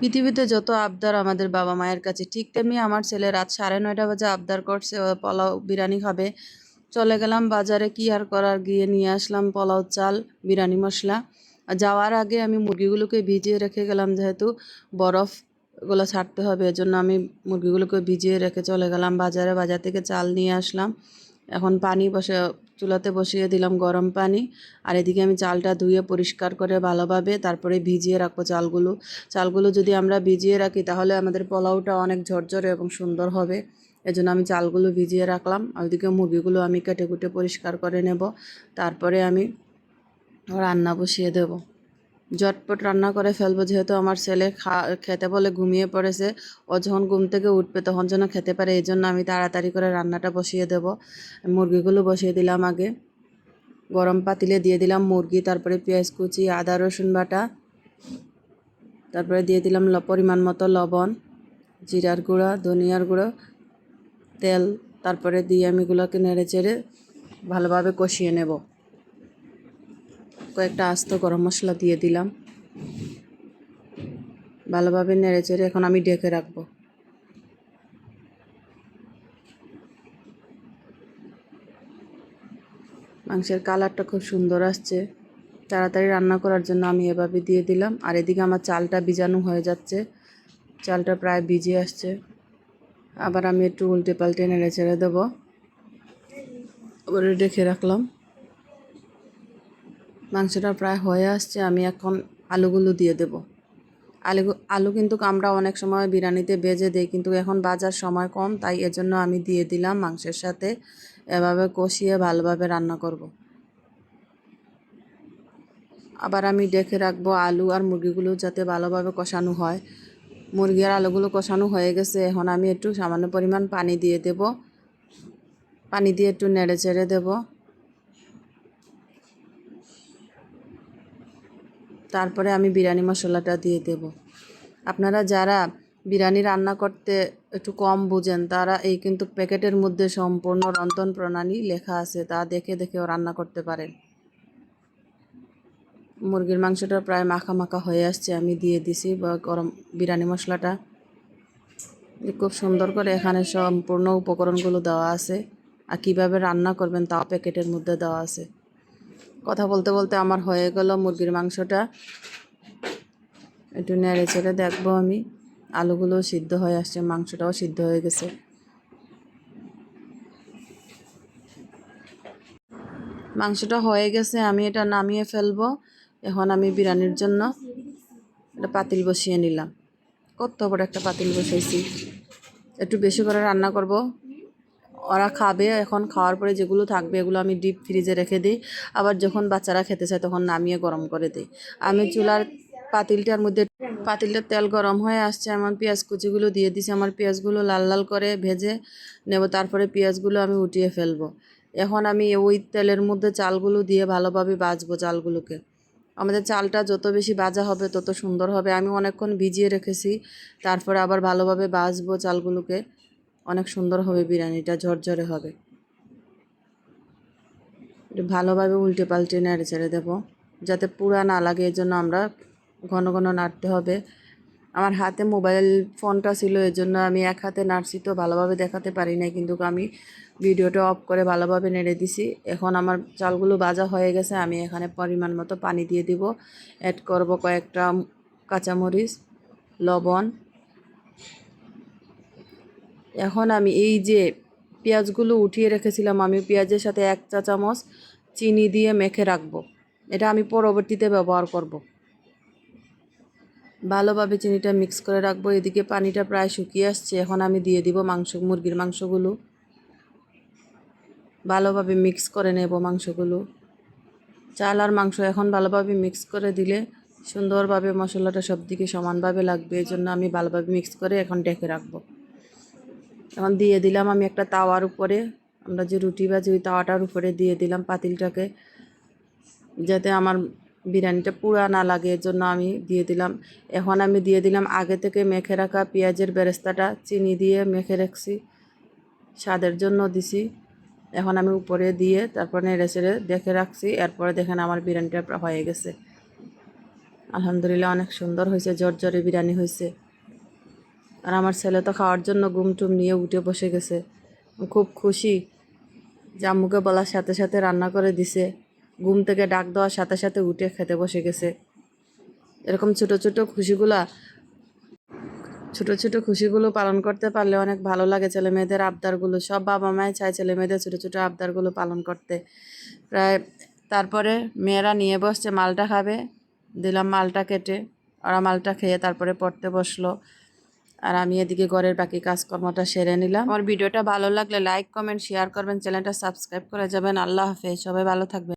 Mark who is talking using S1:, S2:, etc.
S1: পৃথিবীতে যত আবদার আমাদের বাবা মায়ের কাছে, ঠিক তেমনি আমার ছেলে রাত সাড়ে নয়টা বাজে আবদার করছে পোলাও বিরিয়ানি খাবে। চলে গেলাম বাজারে, কি আর করার? গিয়ে নিয়ে আসলাম পোলাও, চাল, বিরিয়ানি মশলা। যাওয়ার আগে আমি মুরগিগুলোকে ভিজিয়ে রেখে গেলাম যেহেতু বরফ এগুলো ছাড়তে হবে, এজন্য আমি মুরগিগুলোকে ভিজিয়ে রেখে চলে গেলাম বাজারে। বাজার থেকে চাল নিয়ে আসলাম। এখন পানি বসে, চুলাতে বসিয়ে দিলাম গরম পানি। আর এদিকে আমি চালটা ধুয়ে পরিষ্কার করে ভালোভাবে তারপরে ভিজিয়ে রাখব চালগুলো। চালগুলো যদি আমরা ভিজিয়ে রাখি তাহলে আমাদের পোলাওটা অনেক ঝরঝরে এবং সুন্দর হবে। এজন্য আমি চালগুলো ভিজিয়ে রাখলাম। আর ওইদিকে মুরগিগুলো আমি কেটে কুটে পরিষ্কার করে নেব। তারপরে আমি রান্না বসিয়ে দেব। ঝটপট রান্না করে ফেলব, যেহেতু আমার ছেলে খা, খেতে বলে ঘুমিয়ে পড়েছে। ও যখন ঘুম থেকে উঠবে তখন যেন খেতে পারে, এই জন্য আমি তাড়াতাড়ি করে রান্নাটা বসিয়ে দেব। মুরগিগুলো বসিয়ে দিলাম আগে। গরম পাতিলে দিয়ে দিলাম মুরগি, তারপরে পেঁয়াজ কুচি, আদা, রসুন বাটা, তারপরে দিয়ে দিলাম পরিমাণ মতো লবণ, জিরার গুঁড়া, ধনিয়ার গুঁড়ো, তেল, তারপরে দিয়ে আমি এগুলোকে নেড়ে চেড়ে ভালোভাবে কষিয়ে নেব। কয়েকটা আস্ত গরম মশলা দিয়ে দিলাম। ভালোভাবে নেড়ে চেড়ে এখন আমি ডেকে রাখব। মাংসের কালারটা খুব সুন্দর আসছে। তাড়াতাড়ি রান্না করার জন্য আমি এভাবে দিয়ে দিলাম। আর এদিকে আমার চালটা ভিজানো হয়ে যাচ্ছে। চালটা প্রায় ভিজে আসছে। আবার আমি একটু উল্টে পাল্টে নেড়ে ছেড়ে দেবো। আবার রেখে রাখলাম। মাংসটা প্রায় হয়ে আসছে, আমি এখন আলুগুলো দিয়ে দেব। আলু আলু কিন্তু আমরা অনেক সময় বিরিয়ানিতে বেজে দিই, কিন্তু এখন বাজার সময় কম, তাই এজন্য আমি দিয়ে দিলাম মাংসের সাথে। এভাবে কষিয়ে ভালোভাবে রান্না করব। আবার আমি দেখে রাখব আলু আর মুরগিগুলো যাতে ভালোভাবে কষানো হয়। মুরগি আর আলুগুলো কষানো হয়ে গেছে, এখন আমি একটু সামান্য পরিমাণ পানি দিয়ে দেব। পানি দিয়ে একটু নেড়ে চেড়ে দেবো। তারপরে আমি বিরিয়ানি মশলাটা দিয়ে দেব। আপনারা যারা বিরিয়ানি রান্না করতে একটু কম বুঝেন, তারা এই কিন্তু প্যাকেটের মধ্যে সম্পূর্ণ রন্ধন প্রণালী লেখা আছে, তা দেখে দেখেও রান্না করতে পারেন। মুরগির মাংসটা প্রায় মাখা মাখা হয়ে আসছে, আমি দিয়ে দিছি বা গরম বিরিয়ানি মশলাটা। খুব সুন্দর করে এখানে সম্পূর্ণ উপকরণগুলো দেওয়া আছে। আর কীভাবে রান্না করবেন তাও প্যাকেটের মধ্যে দেওয়া আছে। কথা বলতে বলতে আমার হয়ে গেল মুরগির মাংসটা। একটু নেড়ে চেড়ে দেখব আমি। আলুগুলো সিদ্ধ হয়ে আসছে, মাংসটাও সিদ্ধ হয়ে গেছে। মাংসটা হয়ে গেছে, আমি এটা নামিয়ে ফেলব। এখন আমি বিরিয়ানির জন্য একটা পাতিল বসিয়ে নিলাম। কত বড় একটা পাতিল বসাইছি একটু বেশি করে রান্না করব। ওরা খাবে, এখন খাওয়ার পরে যেগুলো থাকবে এগুলো আমি ডিপ ফ্রিজে রেখে দিই। আবার যখন বাচ্চারা খেতে চায় তখন নামিয়ে গরম করে দিই। আমি চুলার পাতিলটার মধ্যে, পাতিলটার তেল গরম হয়ে আসছে, আমার পেঁয়াজ কুচিগুলো দিয়ে দিছি, আমার পেঁয়াজগুলো লাল লাল করে ভেজে নেব, তারপরে পেঁয়াজগুলো আমি উঠিয়ে ফেলব। এখন আমি ওই তেলের মধ্যে চালগুলো দিয়ে ভালোভাবে বাজবো চালগুলোকে। আমাদের চালটা যত বেশি বাজা হবে তত সুন্দর হবে। আমি অনেকক্ষণ ভিজিয়ে রেখেছি, তারপরে আবার ভালোভাবে বাজবো চালগুলোকে। অনেক সুন্দর হবে বিরিয়ানিটা, ঝরঝরে হবে। একটু ভালোভাবে উল্টে পাল্টে নেড়ে ছেড়ে দেবো, যাতে পুরা না লাগে এর জন্য আমরা ঘন ঘন নাড়তে হবে। আমার হাতে মোবাইল ফোনটা ছিল এর জন্য আমি এক হাতে নাড়ছি তো ভালোভাবে দেখাতে পারি না কিন্তু আমি ভিডিওটা অফ করে ভালোভাবে নেড়ে দিছি। এখন আমার চালগুলো বাজা হয়ে গেছে, আমি এখানে পরিমাণ মতো পানি দিয়ে দিব। অ্যাড করব কয়েকটা কাঁচামরিচ, লবণ এখন আমি এই যে পেঁয়াজগুলো উঠিয়ে রেখেছিলাম, আমি পেঁয়াজের সাথে এক চা চামচ চিনি দিয়ে মেখে রাখব। এটা আমি পরবর্তীতে ব্যবহার করব। ভালোভাবে চিনিটা মিক্স করে রাখব। এদিকে পানিটা প্রায় শুকিয়ে আসছে। এখন আমি দিয়ে দিব মাংস, মুরগির মাংসগুলো। ভালোভাবে মিক্স করে নেব মাংসগুলো। চাল আর মাংস এখন ভালোভাবে মিক্স করে দিলে সুন্দরভাবে মশলাটা সব দিকে সমানভাবে লাগবে। এই জন্য আমি ভালোভাবে মিক্স করে এখন ডেকে রাখব। এখন দিয়ে দিলাম আমি একটা তাওয়ার উপরে। আমরা যে রুটি ভাজি ওই তাওয়াটার উপরে দিয়ে দিলাম পাতিলটাকে, যাতে আমার বিরিয়ানিটা পুরা না লাগে এর জন্য আমি দিয়ে দিলাম। এখন আমি দিয়ে দিলাম আগে থেকে মেখে রাখা পেঁয়াজের বেরেস্তাটা, চিনি দিয়ে মেখে রাখছি, স্বাদের জন্য দিছি। এখন আমি উপরে দিয়ে তারপর নেড়ে চেড়ে দেখে রাখছি, এরপরে দেখেন আমার বিরিয়ানিটা হয়ে গেছে। আলহামদুলিল্লাহ অনেক সুন্দর হয়েছে জর্জরে বিরিয়ানি হয়েছে। আর আমার ছেলে তো খাওয়ার জন্য ঘুম টুম নিয়ে উঠে বসে গেছে। খুব খুশি জাম্মুকে বলার সাথে সাথে রান্না করে দিছে। ঘুম থেকে ডাক দেওয়ার সাথে সাথে উঠে খেতে বসে গেছে। এরকম ছোট ছোট খুশিগুলা, ছোট ছোট খুশিগুলো পালন করতে পারলে অনেক ভালো লাগে ছেলে মেয়েদের আবদারগুলো। সব বাবা মায় চায় ছেলে মেয়েদের ছোট ছোট আবদারগুলো পালন করতে। প্রায় তারপরে মেয়েরা নিয়ে বসছে, মালটা খাবে। দিলাম মালটা কেটে, ওরা মালটা খেয়ে তারপরে পড়তে বসল। আর আমি এদিকে ঘরের বাকি কাজকর্মটা সেরে নিলাম। আমার ভিডিওটা ভালো লাগলে লাইক কমেন্ট শেয়ার করবেন। চ্যানেলটা সাবস্ক্রাইব করে যাবেন আল্লাহ হাফেজ। সবাই ভালো থাকবেন।